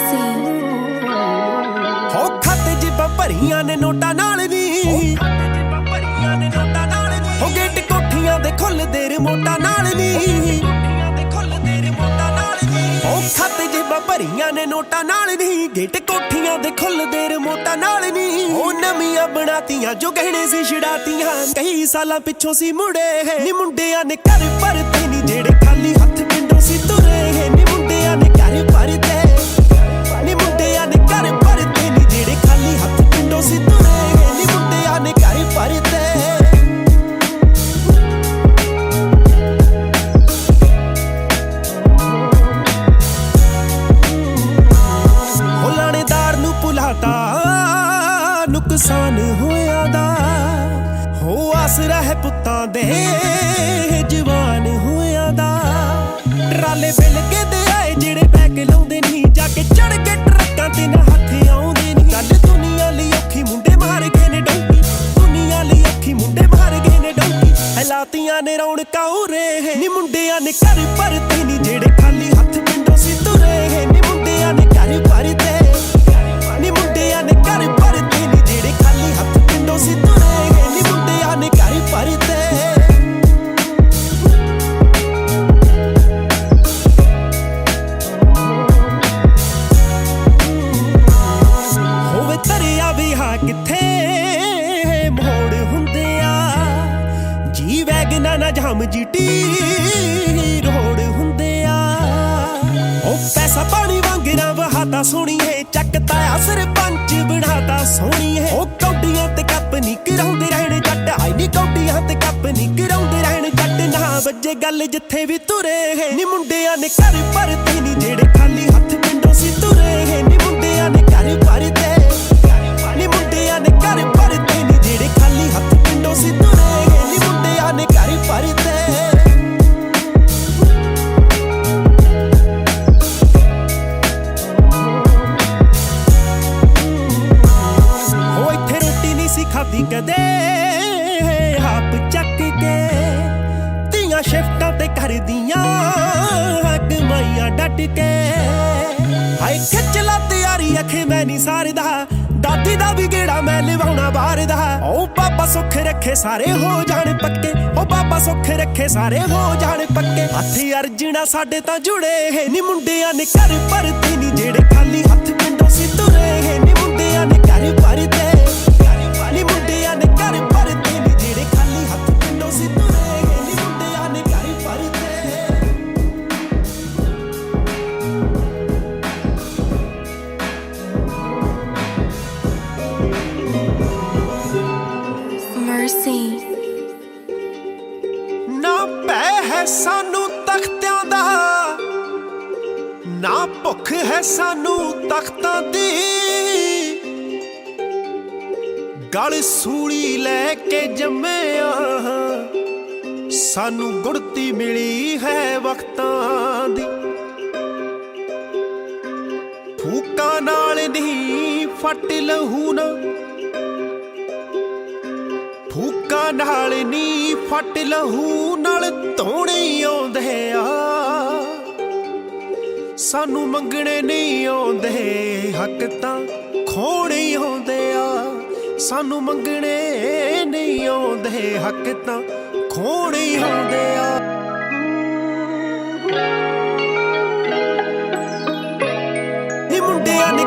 ਸੀ। ਹੋ ਖਾਤੇ ਜਿਬਾਂ ਭਰੀਆਂ ਨੇ ਨੋਟਾਂ ਨਾਲ ਨਹੀਂ ਹੋ ਗੇਟ ਕੋਠੀਆਂ ਦੇ ਖੁੱਲਦੇ ਰਿਮੋਟਾਂ ਨਾਲ ਨਹੀਂ ਹੋ ਖਾਤੇ ਜਿਬਾਂ ਭਰੀਆਂ ਨੇ ਨੋਟਾਂ ਨਾਲ ਨਹੀਂ ਗੇਟ ਕੋਠੀਆਂ ਦੇ ਖੁੱਲਦੇ ਰਿਮੋਟਾਂ ਨਾਲ ਨਹੀਂ ਉਹ ਨਵੀਆਂ ਬਣਾਤੀਆਂ ਜੋ ਗਹਿਣੇ ਸੀ ਛਿੜਾਤੀਆਂ। ਕਈ ਸਾਲਾਂ ਪਿੱਛੋਂ ਸੀ ਮੁੜੇ। ਨੀ ਮੁੰਡਿਆਂ ਨੇ ਦਾ ਹੋ ਆਸਰਾ ਹੈ ਪੁੱਤਾਂ ਦੇ ਜਵਾਨ ਹੋਇਆ ਦਾ। ਟਰਾਲੇ ਬਿਲ ਕੇ ਦੇ ਆਏ ਜਿਹੜੇ ਬੈਕ ਲਾਉਂਦੇ ਨਹੀਂ ਜਾ ਕੇ ਚੜ ਕੇ ਟਰੱਕਾਂ ਤੇ ਨਾ ਹੱਥ ਆਉਂਦੇ ਨਹੀਂ ਗੱਲ ਦੁਨੀਆ ਲਈ ਔਖੀ ਮੁੰਡੇ ਮਾਰ ਗਏ ਨੇ ਡੌਂਕੀ, ਦੁਨੀਆ ਲਈ ਔਖੀ ਮੁੰਡੇ ਮਾਰ ਗਏ ਨੇ ਡੌਂਕੀ। ਹਲਾਤੀਆਂ ਨੇ ਰੌਣਕਾਂ ਉਰੇ, ਨੀ ਮੁੰਡਿਆਂ ਨੇ ਘਰ ਭਰਤੇ ਨਹੀਂ ਜਿਹੜੇ ਖਾਲੀ ਹੱਥ ਜੀਟੀ ਰੋੜ ਹੁੰਦੇ ਆ। ਉਹ ਪੈਸਾ ਪਾਣੀ ਵਾਂਗਰਾ ਵਹਾਤਾ ਸੋਣੀਏ ਚੱਕਤਾ ਆ ਸਰਪੰਚ ਬਣਾਤਾ ਸੋਣੀਏ ਉਹ ਕੌਡੀਆਂ ਤੇ ਕੱਪ ਨਹੀਂ ਕਰਾਉਂਦੇ ਰਹਿਣ ਜੱਟ ਆਈ ਨਹੀਂ ਕੌਡੀਆਂ ਤੇ ਕੱਪ ਨਹੀਂ ਕਰਾਉਂਦੇ ਰਹਿਣ ਜੱਟ। ਨਾ ਵੱਜੇ ਗੱਲ ਜਿੱਥੇ ਵੀ ਤੁਰੇ ਨੀ ਮੁੰਡਿਆਂ ਨੇ ਘਰ ਭਰਤੇ ਨਹੀਂ ਜਿਹੜੇ ਖਾਲੀ ਹੱਥ ਪਿੰਡੋਂ ਸੀ ਆਪ ਚੱਕ ਕੇ ਧੀਆਂ ਸ਼ਿਫਟਾਂ ਤੇ ਕਰਦੀਆਂ ਕਮਾਈਆਂ ਡਟ ਕੇ। ਹਾਏ, ਖਿੱਚ ਲਾ ਤਿਆਰੀ, ਅਖੇ ਮੈਂ ਨਹੀਂ ਸਾਰਦਾ। ਦਾਦੀ ਦਾ ਵੀ ਗੇੜਾ ਮੈਂ ਲਿਵਾਉਣਾ ਬਾਹਰ ਦਾ ਓ ਬਾਬਾ ਸੁੱਖ ਰੱਖੇ ਸਾਰੇ ਹੋ ਜਾਣ ਪੱਕੇ। ਓ ਬਾਬਾ ਸੁੱਖ ਰੱਖੇ ਸਾਰੇ ਹੋ ਜਾਣ ਪੱਕੇ। ਹੱਥ ਅਰਜਣਾ ਸਾਡੇ ਤਾਂ ਜੁੜੇ ਨੀ, ਮੁੰਡਿਆਂ ਨੇ ਘਰ ਭਰਤੇ ਨੀ, ਜਿਹੜੇ ਖਾਲੀ ਤਖਤਿਆਂ ਦਾ। ਨਾ ਭੁੱਖ ਹੈ ਸਾਨੂੰ ਤਖਤਾਂ ਦੀ। ਗਲ ਸੂਲੀ ਲੈ ਕੇ ਜੰਮਿਆ। ਸਾਨੂੰ ਗੁੜਤੀ ਮਿਲੀ ਹੈ ਵਕਤਾਂ ਦੀ। ਫੂਕਾਂ ਨਾਲ ਨਹੀਂ ਫਟ ਲਹੂ ਨਾ। ਹੂਕਾ ਨਾਲ ਨੀ ਫਟ ਲਹੂ, ਨਾਲ ਧੋਣੇ ਆਉਂਦੇ ਆ। ਸਾਨੂੰ ਮੰਗਣੇ ਨਹੀਂ ਆਉਂਦੇ, ਹੱਕ ਤਾਂ ਖੋਣੇ ਆਉਂਦੇ ਆ। ਸਾਨੂੰ ਮੰਗਣੇ ਨਹੀਂ ਆਉਂਦੇ, ਹੱਕ ਤਾਂ ਖੋਣੇ ਆਉਂਦੇ ਆ। ਮੁੰਡਿਆਂ ਨੇ